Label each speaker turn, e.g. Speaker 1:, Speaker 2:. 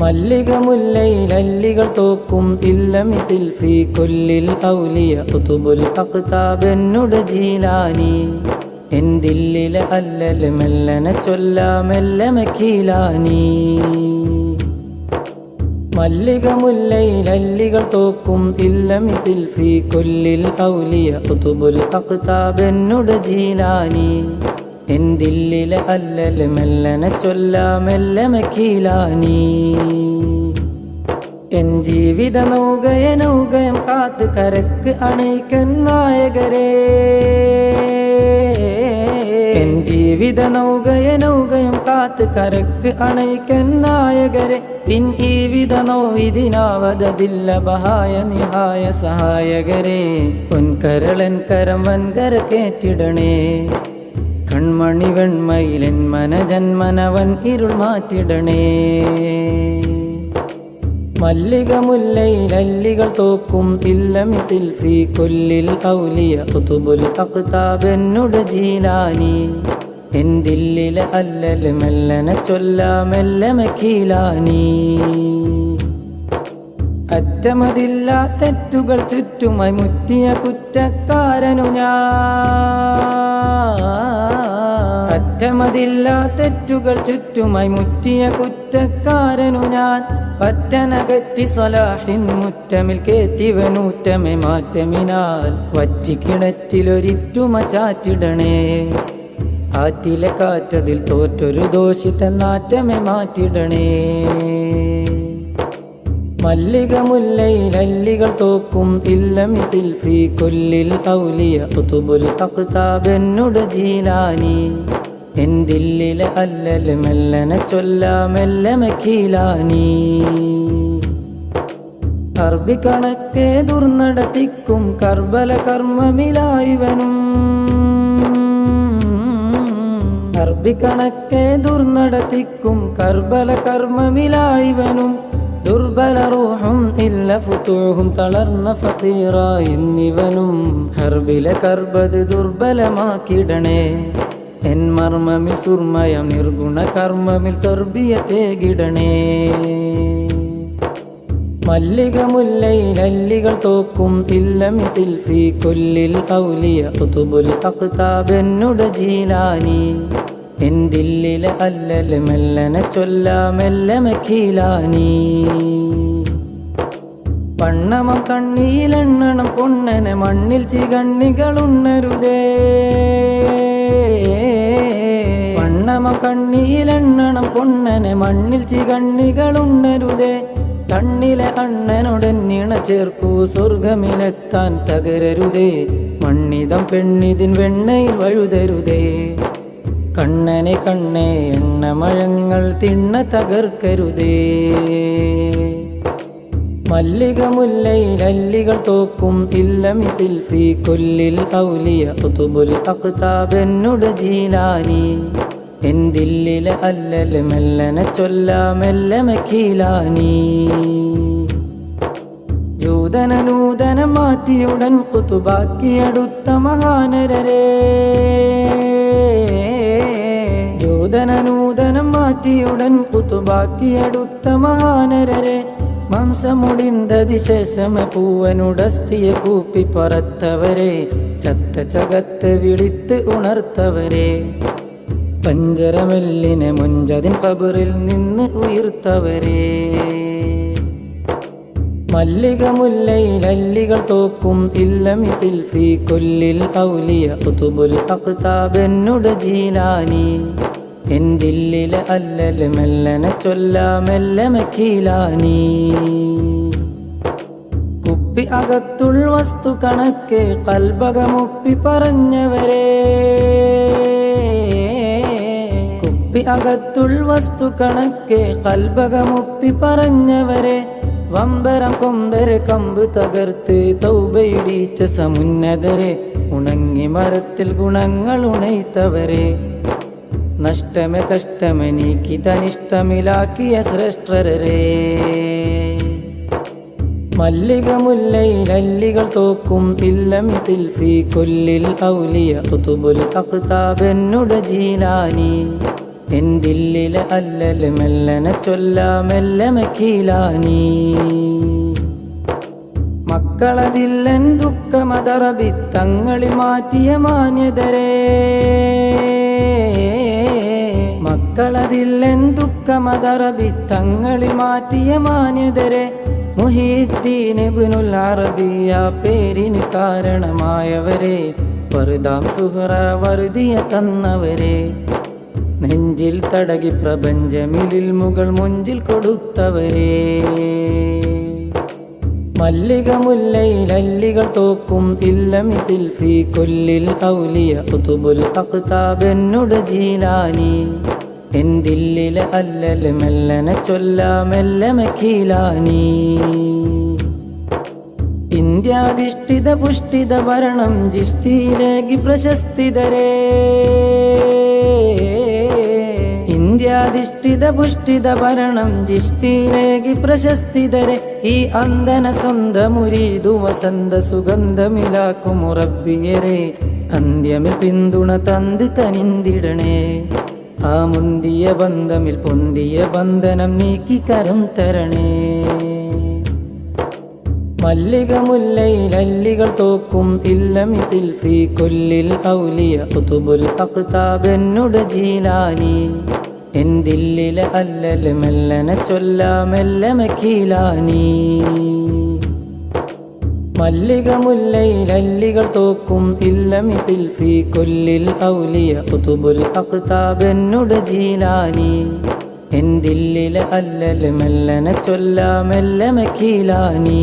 Speaker 1: മല്ലിക മുല്ലയിലല്ലികൾ തോക്കും. ഇല്ലമിതിൽ ഫീ കൊല്ലിൽ ഔലിയ പുതുബുൽ അക്താബെന്നുട ജീലാനി. എന്തില്ലിലെ അല്ലൽ മെല്ലനെ ചൊല്ലാമെല്ലെ മക്കീലാനി മല്ലിക മുല്ലയിലല്ലികൾ തോക്കും. ഇല്ലമിതിൽ ഫീ കൊല്ലിൽ ഔലിയ പുതുബുൽ അക്താബെന്നുട ജീലാനി. എന്തില്ലിലെ അല്ലൽ മെല്ലനെ ചൊല്ലാമെല്ലെ മക്കീലാനി. എൻ ജീവിത നൗകയ നൗകയം കാത്ത് കരക്ക് അണയിക്കൻ നായകരേ. എൻ ജീവിത നൗകയ നൗകയം കാത്ത് കരക്ക് അണയിക്കൻ നായകരെ. പിൻ വിധ നോവിതിനാവതതില്ല ബഹായ നിഹായ സഹായകരെ. പൊൻകരളൻ കരം വൻകര കേറ്റിടണേ. കൺമണി വെൺമയിലൻ മനജന്മനവൻ ഇരുൾ മാറ്റിടണേ. മല്ലിക മുല്ലയിലല്ലികൾ തോക്കും ഇല്ലമി തിൽഫി കൊല്ലിൽ ഔലിയ കുതുബുൽ അക്താബെന്നുട ജീലാനി. എന്തില്ലിലെ അല്ലൽ മെല്ലനെ ചൊല്ലാമെല്ലെ മക്കീലാനി അറ്റമതില്ല തെറ്റുകൾ ചുറ്റുമായി മുറ്റിയ കുറ്റക്കാരനു ഞാൻ. അറ്റമതില്ല തെറ്റുകൾ ചുറ്റുമായി മുറ്റിയ കുറ്റക്കാരനു ഞാൻ. പറ്റനകറ്റി സ്വലാഹിൻ മുറ്റമിൽ കേറ്റിവനൂറ്റമെ മാറ്റമിനാൽ. വറ്റി കിണറ്റിലൊരിറ്റുമ ചാറ്റിടണേ. ആറ്റിലെ കാറ്റതിൽ തോറ്റൊരു ദോഷിത നാറ്റമേ മാറ്റിടണേ. മല്ലിക മുല്ലയിലല്ലികൾ തോക്കും. ഇല്ലമിതിൽ ഫീ കൊല്ലിൽ ഔലിയ കുതുബുൽ അക്താബെന്നുട ജീലാനി. എന്തില്ലിലെ അല്ലൽ മെല്ലനെ ചൊല്ലാമെല്ലെ മക്കീലാനി അർബി കണക്കെ ദുർനടത്തിക്കും കർബല കർമ്മമിലായിവനും. അർബി കണക്കെ ദുർനടത്തിക്കും കർബല കർമ്മമിലായിവനും. ദുർബല റൂഹും ഇല്ല ഫുത്തോഹും തളർന്ന ഫീറായിന്നിവനും ഹർബിലെ കർബത് ദുർബലമാക്കിടണേ. എൻ മർമ്മമിൽ സുർമയം നിർഗുണ കർമ്മമിൽ തെർബിയ തേകിടണേ. മല്ലിക മുല്ലയിലല്ലികൾ തോക്കും ഇല്ലമിതിൽ ഫീ കൊല്ലിൽ ഔലിയ കുതുബുൽ അക്താബെന്നുട ജീലാനി. എൻ ദില്ലിലെ അല്ലല് മെല്ലനെ ചൊല്ലാമെല്ലെ മക്കീലാനി. പണ്ണമ കണ്ണിയിലെണ്ണണം പൊണ്ണനെ മണ്ണിൽ ചികണ്ണികളുണ്ണരുതേ പണ്ണമ കണ്ണിയിലെണ്ണണം പൊണ്ണനെ മണ്ണിൽ ചികണ്ണികളുണ്ണരുതേ. കണ്ണിലെ അണ്ണനോടെന്നിണ ചേർക്കൂ സ്വർഗമിലെത്താൻ തകരരുതേ. മണ്ണിതം പെണ്ണിതിൻ വെണ്ണയിൽ വഴുതരുതേ. കണ്ണനെ കണ്ണേ എണ്ണമഴങ്ങൾ തിണ്ണ തകർക്കരുതേ. മല്ലിക മുല്ലയിലല്ലികൾ തോക്കും ഇല്ലമിതിൽ കൊല്ലിൽ ഔലിയ കുതുബുൽ അക്താബെന്നുട ജീലാനി. എന്തില്ലിലെ അല്ലല് മെല്ലനെ ചൊല്ലാമെല്ലെ മക്കീലാനി ജൂതന നൂതന മാറ്റിയുടൻ കുതുബാക്കിയെടുത്ത മഹാനരരേ. ജൂതന നൂതനം മാറ്റിയുടൻ കുതുബാക്കിയെടുത്ത മഹാനരരെ. മാംസമുടിന്തതി ശേഷം പൂവനുടസ്തിയ കൂപ്പി പറത്തവരെ. ചത്ത ചകത്ത് വിളിത്ത് ഉണർത്തവരെ. പഞ്ചരമെല്ലിനെ മുഞ്ചതിൻ കബറിൽ നിന്ന് ഉയർത്തവരെ. മല്ലിക മുല്ലയിലല്ലികൾ തോക്കും ഇല്ലമിതിൽ ഫീ കൊല്ലിൽ ഔലിയ കുതുബുൽ അക്താബെന്നുട ജീലാനി. എന്തില്ലിലെ അല്ലൽ മെല്ലനെ ചൊല്ലാമെല്ലെ മക്കീലാനി. കുപ്പി അകത്തുൾ വസ്തു കണക്കെ കൽബകമുപ്പി പറഞ്ഞവരെ. കുപ്പി അകത്തുൾ വസ്തു കണക്കെ കൽബകമൊപ്പി പറഞ്ഞവരെ വമ്പരം കൊമ്പരെ കമ്പ് തകർത്ത് തൗബയിടീച്ച സമുന്നതരെ ഉണങ്ങി മരത്തിൽ ഗുണങ്ങൾ ഉണൈത്തവരെ. നഷ്ടമെ കഷ്ടമെ നീക്കി തനിഷ്ടമിലാക്കിയ ശ്രേഷ്ഠരേ മല്ലിക മുല്ലയിലല്ലികൾ തോക്കും ഇല്ലമിതിൽ ഫീ കൊല്ലിൽ ഔലിയ കുതുബുൽ അക്താബെന്നുട ജീലാനി. എന്തില്ലിലെ അല്ലല് മെല്ലനെ ചൊല്ലാമെല്ലെ മക്കീലാനീ മക്കളതില്ലൻ ദുഃഖമതറബി തങ്ങളിൽ മാറ്റിയ മാന്യതരേ. മക്കളതില്ലൻ ദുഃഖമതറബി തങ്ങളിൽ മാറ്റിയ മാന്യതരെ. മുഹീദ്ദീൻ ഇബ്നുൽ അറബിയ പേരിന് കാരണമായവരെ. പറുതാം സുഹറ വറുതിയ തന്നവരെ. നെഞ്ചിൽ തടകി പ്രപഞ്ചമിലിൽ മുകൾ മുഞ്ചിൽ കൊടുത്തവരേ മല്ലിക മുല്ലയിൽ അല്ലികൾ തോക്കും ഇല്ലമിതിൽ ഫീ കൊല്ലിൽ ഔലിയ കുതുബുൽ അക്താബെന്നുട ജീലാനി. എന്തില്ലിലെ അല്ലല് മെല്ലനെ ചൊല്ലാമെല്ലെ മക്കീലാനി ഇന്ത്യാധിഷ്ഠിത പുഷ്ടിത ഭരണം ജിസ്തിയിലേക്ക് പ്രശസ്തിതരേ. ഇന്ത്യാധിഷ്ഠിത പുഷ്ടിത ഭരണം ജിഷ്ടിയിലേക്ക് പ്രശസ്തിതരെ ഈ അന്തന സ്വന്തമുരീതു വസന്ത സുഗന്ധമിലാക്കും ഉറബിയരെ അന്ത്യമിൽ പിന്തുണ തന്ത് കനിന്തിടണേ. ആ മുന്തിയ ബന്ധമിൽ പൊന്തിയ ബന്ധനം നീക്കി കരം തരണേ. മല്ലിക മുല്ലയിൽ അല്ലികൾ തോക്കും ഇല്ലമിതിൽ കൊല്ലിൽ ഔലിയ കുതുബുൽ അക്താബെന്നുട ജീലാനി. എന്തില്ലിലെ അല്ലല് മെല്ലനെ ചൊല്ലാമെല്ലെ മക്കീലാനി മല്ലിക മുല്ലയിൽ അല്ലികൾ തോക്കും ഇല്ലമിതിൽ ഫീ കൊല്ലിൽ ഔലിയ കുതുബുൽ അക്താബെന്നുട ജീലാനി. എന്തില്ലിലെ അല്ലല് മെല്ലനെ ചൊല്ലാമെല്ലെ മക്കീലാനി